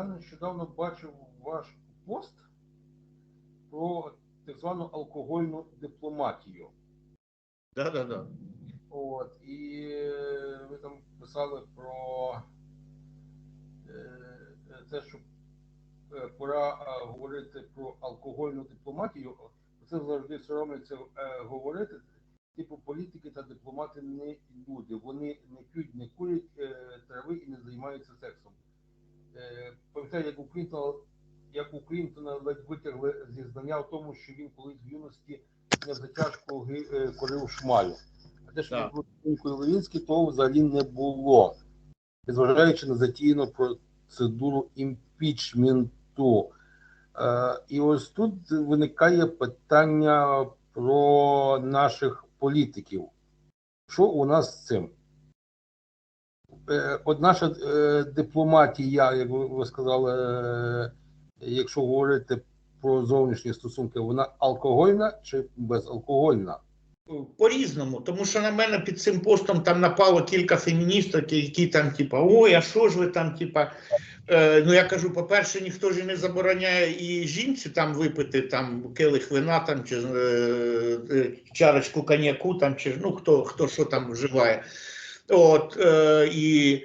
Я нещодавно бачив ваш пост про так звану алкогольну дипломатію. Да, да, да. От, і е, ви там писали про е, те, що е, пора говорити про алкогольну дипломатію. Це завжди соромляться е, говорити. Типу політики та дипломати не люди. Вони не п'ють, не курять трави і не займаються сексом. Е, Пам'ятаю, як у Клінтона, як у Клінтона ледь витягли зізнання в тому, що він колись в юності не затяжко ги- е, курив шмалю. А те, що був Левінський, того взагалі не було. Незважаючи на затіяну процедуру імпічменту. Е, і ось тут виникає питання про наших політиків. Що у нас з цим? Е, От наша е, дипломатія, як ви сказали, е, якщо говорити про зовнішні стосунки, вона алкогольна чи безалкогольна? По-різному, тому що на мене під цим постом там напало кілька феміністок, які там, типа, ой, а що ж ви там, типа. Ну я кажу, по-перше, ніхто ж не забороняє і жінці там випити там келих вина там чи е, чарочку коньяку, там чи ну хто хто що там вживає. От е, і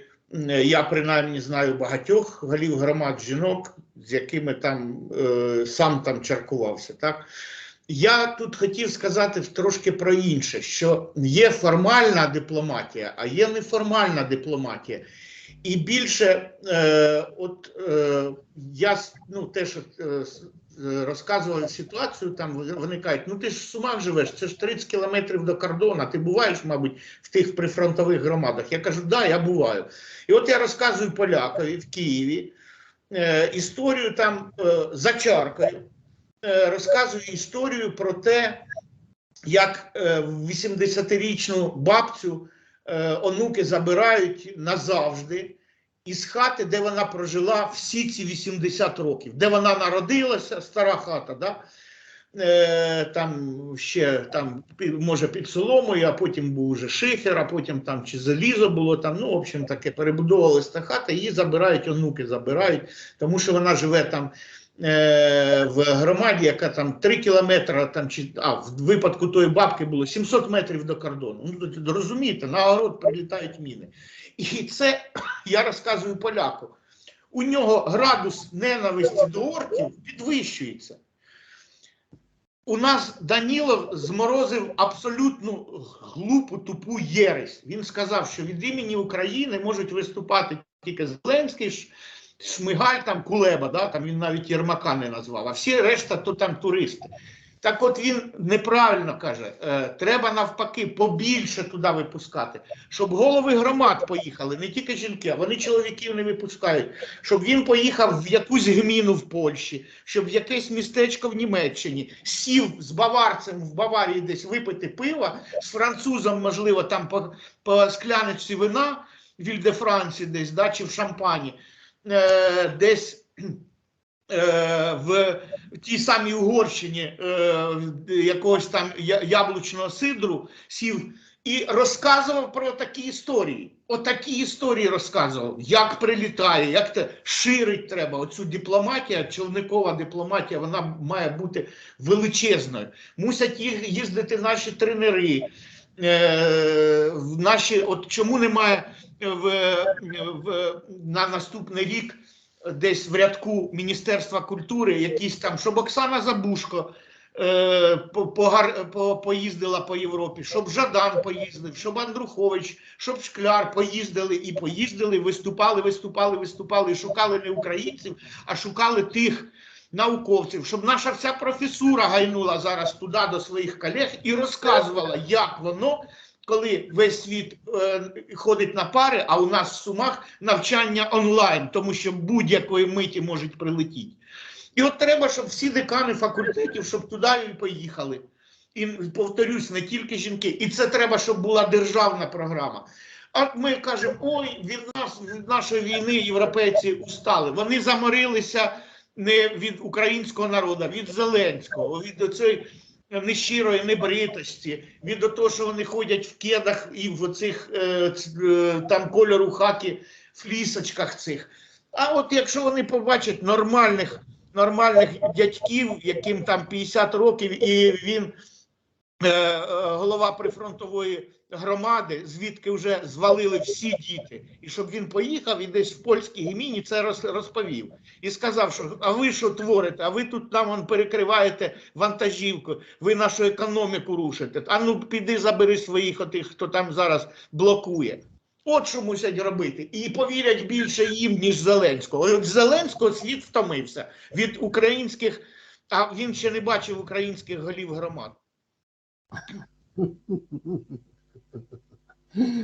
я принаймні знаю багатьох голів громад жінок, з якими там е, сам там чаркувався. Так я тут хотів сказати трошки про інше: що є формальна дипломатія, а є неформальна дипломатія. І більше, е, от е, я ну, теж е, ситуацію, там вони кажуть, ну ти ж в Сумах живеш, це ж 30 кілометрів до кордону, ти буваєш, мабуть, в тих прифронтових громадах. Я кажу, да, я буваю. І от я розказую полякові в Києві е, історію там е, за чаркою, е, розказую історію про те, як е, 80-річну бабцю е, онуки забирають назавжди із хати, де вона прожила всі ці 80 років, де вона народилася, стара хата, да? е, там ще там, може під соломою, а потім був уже шифер, а потім там чи залізо було, там, ну, в общем, таке перебудовувалася та хата, її забирають, онуки забирають, тому що вона живе там е, в громаді, яка там 3 кілометри, там, чи, а в випадку тої бабки було 700 метрів до кордону. Ну, розумієте, на огород прилітають міни. І це я розказую поляку. У нього градус ненависті до орків підвищується. У нас Данілов зморозив абсолютно глупу тупу єресь. Він сказав, що від імені України можуть виступати тільки Зеленський, Шмигаль, там Кулеба, да, там він навіть Єрмака не назвав, а всі решта то там туристи. Так от він неправильно каже, е, треба навпаки побільше туди випускати, щоб голови громад поїхали, не тільки жінки, а вони чоловіків не випускають, щоб він поїхав в якусь гміну в Польщі, щоб в якесь містечко в Німеччині сів з баварцем в Баварії десь випити пива, з французом, можливо, там по, по скляночці вина в Іль-де-Франції десь, да, чи в Шампані, е, десь е, в тій самій Угорщині е, якогось там яблучного сидру сів і розказував про такі історії. Отакі історії розказував, як прилітає, як те ширить треба. Оцю дипломатія, човникова дипломатія, вона має бути величезною. Мусять їх їздити наші тренери. Е, наші, от чому немає в, в, на наступний рік десь в рядку Міністерства культури, якісь там, щоб Оксана Забушко е, по, по, поїздила по Європі, щоб Жадан поїздив, щоб Андрухович, щоб Шкляр поїздили і поїздили, виступали, виступали, виступали, шукали не українців, а шукали тих науковців, щоб наша вся професура гайнула зараз туди до своїх колег і розказувала, як воно. Коли весь світ е, ходить на пари, а у нас в Сумах навчання онлайн, тому що будь-якої миті можуть прилетіти. І от треба, щоб всі декани факультетів, щоб туди і поїхали. І повторюсь, не тільки жінки. І це треба, щоб була державна програма. А ми кажемо, ой, від нас, від нашої війни європейці устали. Вони заморилися не від українського народу, від Зеленського, від цієї нещирої небритості, від того, що вони ходять в кедах і в оцих е, е, там кольору хаки флісочках цих. А от якщо вони побачать нормальних, нормальних дядьків, яким там 50 років, і він е, голова прифронтової громади, звідки вже звалили всі діти, і щоб він поїхав і десь в польській гміні це розповів. І сказав, що а ви що творите? А ви тут нам он, перекриваєте вантажівку, ви нашу економіку рушите. А ну піди забери своїх отих, хто там зараз блокує. От що мусять робити. І повірять більше їм, ніж Зеленського. От Зеленського світ втомився від українських, а він ще не бачив українських голів громад.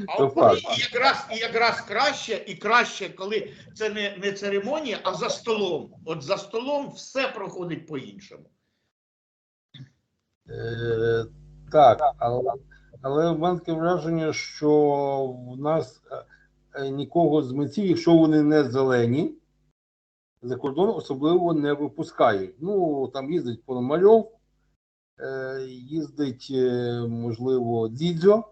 А То коли і якраз, і якраз краще, і краще, коли це не, не церемонія, а за столом. От за столом все проходить по-іншому. Е, так, але, але в мене таке враження, що в нас е, нікого з митців, якщо вони не зелені, за кордон особливо не випускають. Ну, там їздить Пономарьов, е, їздить, можливо, Дідзьо,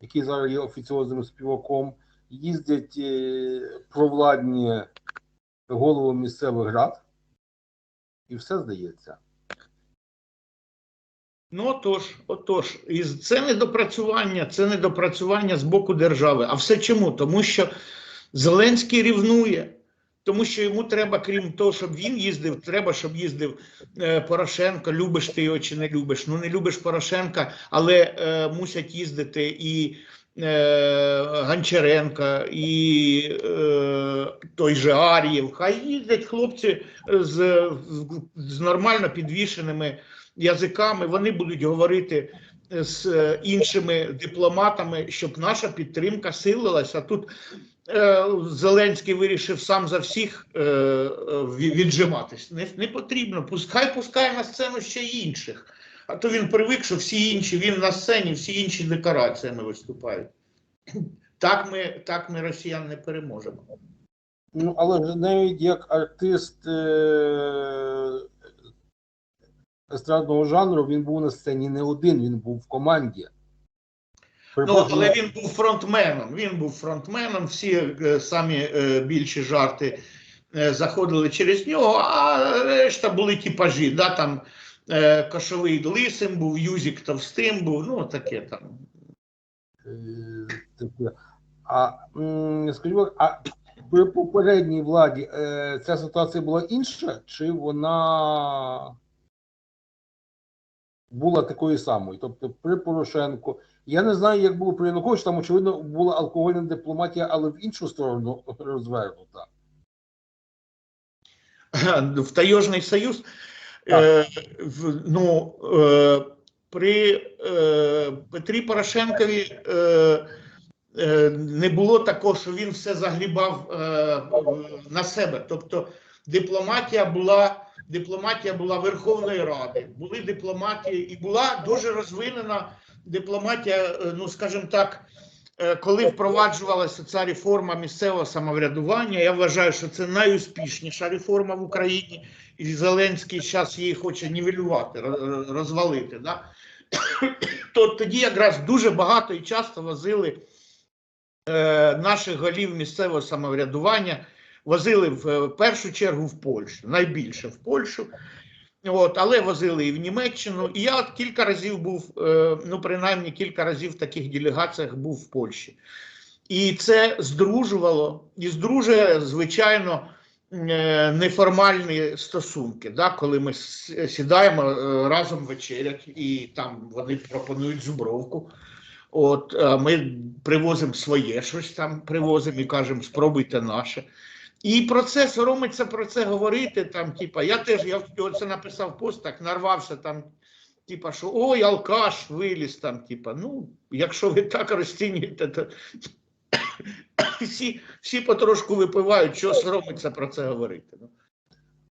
який зараз є офіціозним співаком, їздять е, провладні голови місцевих рад, і все здається. Ну отож, отож, і це недопрацювання, це недопрацювання з боку держави. А все чому? Тому що Зеленський рівнує, тому що йому треба, крім того, щоб він їздив, треба, щоб їздив е, Порошенко. Любиш ти його чи не любиш? Ну не любиш Порошенка, але е, мусять їздити і е, Гончаренка, і е, той же Ар'єв. Хай їздять хлопці з, з нормально підвішеними язиками, вони будуть говорити з е, іншими дипломатами, щоб наша підтримка силилася. Тут Зеленський вирішив сам за всіх е, е, ві- віджиматись. Не, не потрібно. Пускай пускає на сцену ще інших. А то він привик, що всі інші, він на сцені, всі інші декораціями виступають. Так ми, так ми росіян не переможемо. Ну, але навіть як артист е- естрадного жанру, він був на сцені не один, він був в команді. Ну, але він був фронтменом. Він був фронтменом. Всі е, самі е, більші жарти е, заходили через нього, а решта були типажі. Да, там е, Кошовий лисим був, Юзік товстим був, ну таке там. А м, скажіть, а при попередній владі е, ця ситуація була інша, чи вона була такою самою? Тобто при Порошенку. Я не знаю, як було при Януковичі, там, очевидно, була алкогольна дипломатія, але в іншу сторону розвернута. в Таежний Союз. Е, в, ну, е, при е, Петрі Порошенкові е, е, не було такого, що він все загрібав е, на себе. Тобто дипломатія була, дипломатія була Верховної Ради, були дипломатії, і була дуже розвинена дипломатія, е, ну скажімо так. е, Коли впроваджувалася ця реформа місцевого самоврядування, я вважаю, що це найуспішніша реформа в Україні, і Зеленський зараз її хоче нівелювати, розвалити. Да? То тоді якраз дуже багато і часто возили е, наших голів місцевого самоврядування, возили в е, першу чергу в Польщу, найбільше в Польщу. От, але возили і в Німеччину. І я кілька разів був, е, ну принаймні кілька разів в таких делегаціях був в Польщі. І це здружувало, і здружує, звичайно, е, неформальні стосунки, да, коли ми сідаємо е, разом вечерять, і там вони пропонують зубровку. От ми привозимо своє щось там, привозимо і кажемо, спробуйте наше. І про це соромиться про це говорити. Там, типа, я теж я це написав пост, так нарвався там. Типа, що ой, алкаш виліз там. Типа, ну, якщо ви так розцінюєте, то всі, всі потрошку випивають, що соромиться про це говорити. Ну.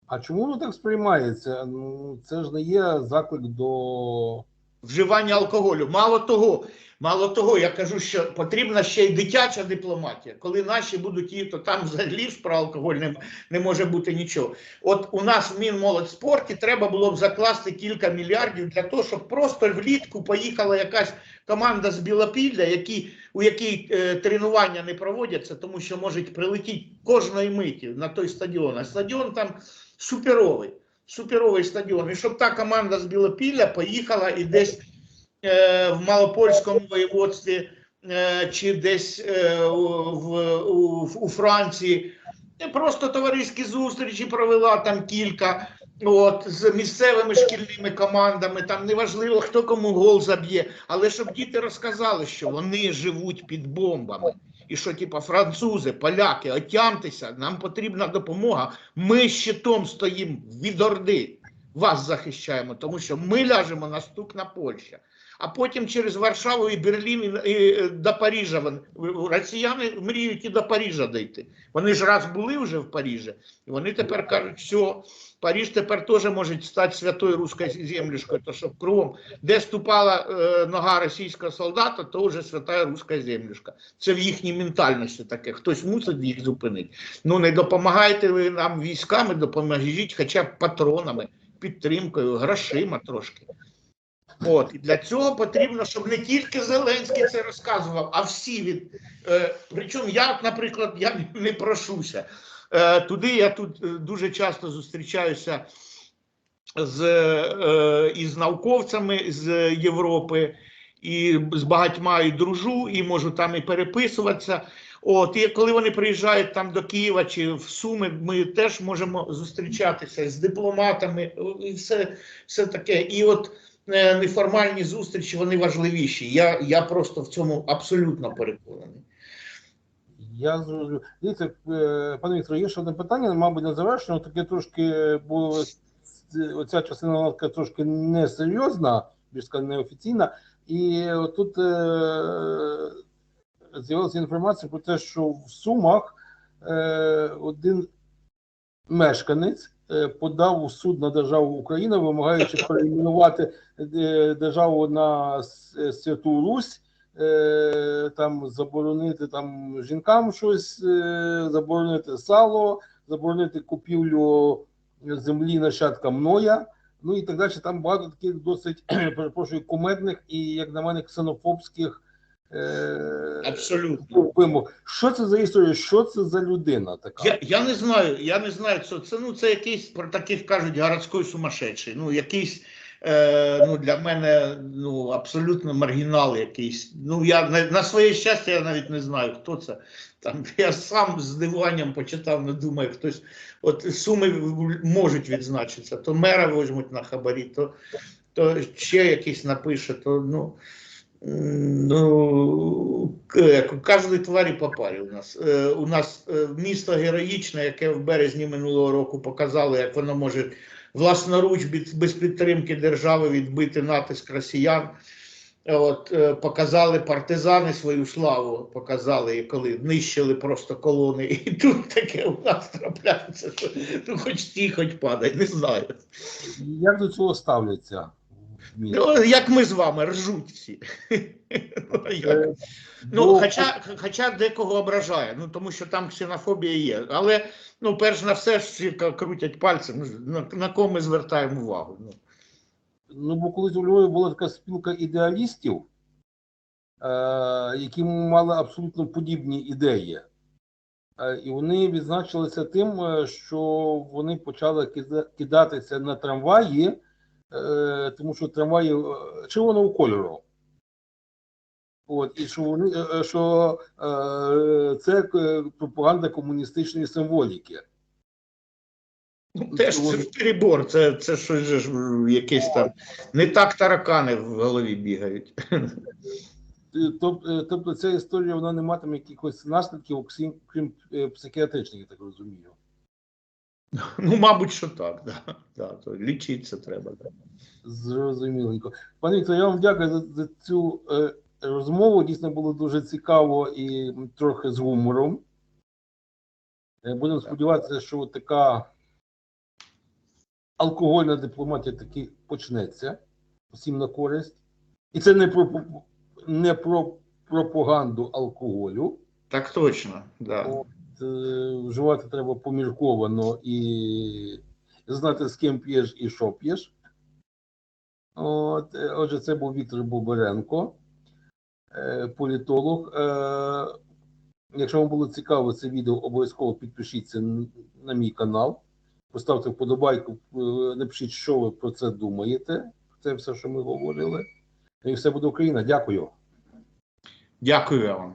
А чому воно так сприймається? Ну, це ж не є заклик до вживання алкоголю. Мало того, мало того, я кажу, що потрібна ще й дитяча дипломатія. Коли наші будуть її, то там взагалі про алкоголь не, не може бути нічого. От у нас в Мінмолодьспорті треба було б закласти кілька мільярдів для того, щоб просто влітку поїхала якась команда з Білопілля, які, у якій е, тренування не проводяться, тому що можуть прилетіти кожної миті на той стадіон. А стадіон там суперовий, суперовий стадіон. І щоб та команда з Білопілля поїхала і десь е, в Малопольському воєводстві е, чи десь е, в, у, у Франції. Просто товариські зустрічі провела там кілька. От, з місцевими шкільними командами, там неважливо, хто кому гол заб'є, але щоб діти розказали, що вони живуть під бомбами. І що, типа, французи, поляки, отямтеся, нам потрібна допомога. Ми щитом стоїмо від Орди, вас захищаємо, тому що ми ляжемо наступна Польща. А потім через Варшаву і Берлін і, е, до Парижа. Росіяни мріють і до Парижа дійти. Вони ж раз були вже в Парижі, і вони тепер кажуть, все, Париж тепер теж може стати святою руською землюшкою, то що кругом, де ступала е, нога російського солдата, то вже свята руська землюшка. Це в їхній ментальності таке. Хтось мусить їх зупинити. Ну не допомагайте ви нам військами, допоможіть хоча б патронами, підтримкою, грошима трошки. От і для цього потрібно, щоб не тільки Зеленський це розказував, а всі від. Е, причому я, наприклад, я не прошуся. Е, туди я тут е, дуже часто зустрічаюся з, е, із науковцями з Європи, і з багатьма і дружу, і можу там і переписуватися. От, і коли вони приїжджають там до Києва чи в Суми, ми теж можемо зустрічатися з дипломатами, і все, все таке. І от е, неформальні зустрічі вони важливіші. Я, я просто в цьому абсолютно переконаний. Я зрозумів. Дивіться, е, пане Вікторе, є ще одне питання, мабуть, не завершено. Таке трошки було з- оця частина вона трошки несерйозна, більш сказати, неофіційна. І тут е, з'явилася інформація про те, що в Сумах е, один мешканець е, подав у суд на державу Україна, вимагаючи перейменувати е, державу на Святу Русь е, там заборонити там жінкам щось, е, заборонити сало, заборонити купівлю землі нащадкам Ноя. Ну і так далі. Там багато таких досить перепрошую кумедних і, як на мене, ксенофобських е, Абсолютно. вимог. Що це за історія? Що це за людина така? Я, я не знаю, я не знаю, що це. Ну, це якийсь про таких кажуть городський сумасшедший. Ну, якийсь е, ну, для мене ну, абсолютно маргінал якийсь. Ну, я на, на своє щастя, я навіть не знаю, хто це. Там я сам з здивуванням почитав, не думаю, хтось. От суми можуть відзначитися, то мера візьмуть на хабарі, то, то ще якийсь напише, то ну. Ну, як у кожній тварі по парі у нас. Е, у нас е, місто героїчне, яке в березні минулого року показало, як воно може власноруч без, підтримки держави відбити натиск росіян. От, е, показали партизани свою славу, показали, коли нищили просто колони. І тут таке у нас трапляється, що ну, хоч стій, хоч падай, не знаю. Як до цього ставляться? Ну, як ми з вами, ржуть всі. Ну. Е, Ну, бо- хоча, хоча декого ображає, ну тому що там ксенофобія є. Але ну, перш на все всі крутять пальцем, ну, на, на кого ми звертаємо увагу. Ну. Ну, бо колись у Львові була така спілка ідеалістів, е, які мали абсолютно подібні ідеї. Е, і вони відзначилися тим, е, що вони почали кида- кидатися на трамваї, тому що трамваї е, червоного кольору. От, і що вони е, е, що е, це е, пропаганда комуністичної символіки. Ну, теж це ж перебор, це, це щось ж якесь там. Не так таракани в голові бігають. Е, е, Тобто ця історія вона не матиме якихось наслідків, окрім крім е, психіатричних, я так розумію. Ну, мабуть, що так. Да. Да, то лічитися треба. Да. Зрозуміленько. Пане Віктор, я вам дякую за, за цю е, розмову. Дійсно було дуже цікаво і трохи з гумором. Е, будемо сподіватися, що така алкогольна дипломатія таки почнеться всім на користь. І це не про не про пропаганду алкоголю. Так точно, да. Е, вживати треба помірковано і знати, з ким п'єш і що п'єш. От, е, отже, це був Віктор Боберенко, е, політолог. Якщо вам було цікаво це відео, обов'язково підпишіться на мій канал, поставте вподобайку, напишіть, що ви про це думаєте. Це все, що ми говорили. І все буде Україна. Дякую. Дякую вам.